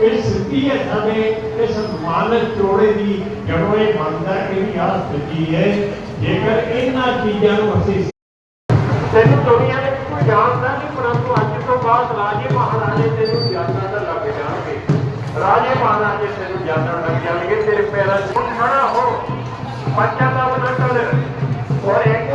ਇਹ ਸਥਿਤੀ ਹੈ ਸਾਡੇ ਇਸ ਮਾਨਸ ਚੋੜੇ ਦੀ ਜਦੋਂ ਇਹ ਮੰਨਦਾ ਕਿ ਵੀ ਆਹ ਸਥਿਤੀ ਹੈ। ਜੇਕਰ ਇਹਨਾਂ ਚੀਜ਼ਾਂ ਨੂੰ ਅਸੀਂ ਤੈਨੂੰ ਦੁਨੀਆ ਵਿੱਚ ਕੋਈ ਜਾਣਦਾ ਨਹੀਂ, ਪਰੰਤੂ ਅੱਜ ਤੋਂ ਬਾਅਦ ਰਾਜੇ ਮਹਾਰਾਜੇ ਤੈਨੂੰ ਜਾਣਨਾ ਤਾਂ ਲੱਗ ਜਾਣਗੇ। ਰਾਜੇ ਮਹਾਰਾਜੇ ਤੈਨੂੰ ਜਾਣਨ ਲੱਗ ਜਾਣਗੇ, ਤੇਰੇ ਪੈਰਾਂ 'ਚ ਖੜਾ ਹੋ। ਬੱਚਾ ਦਾ ਬਣਾ ਕਰ ਔਰ ਇੱਕ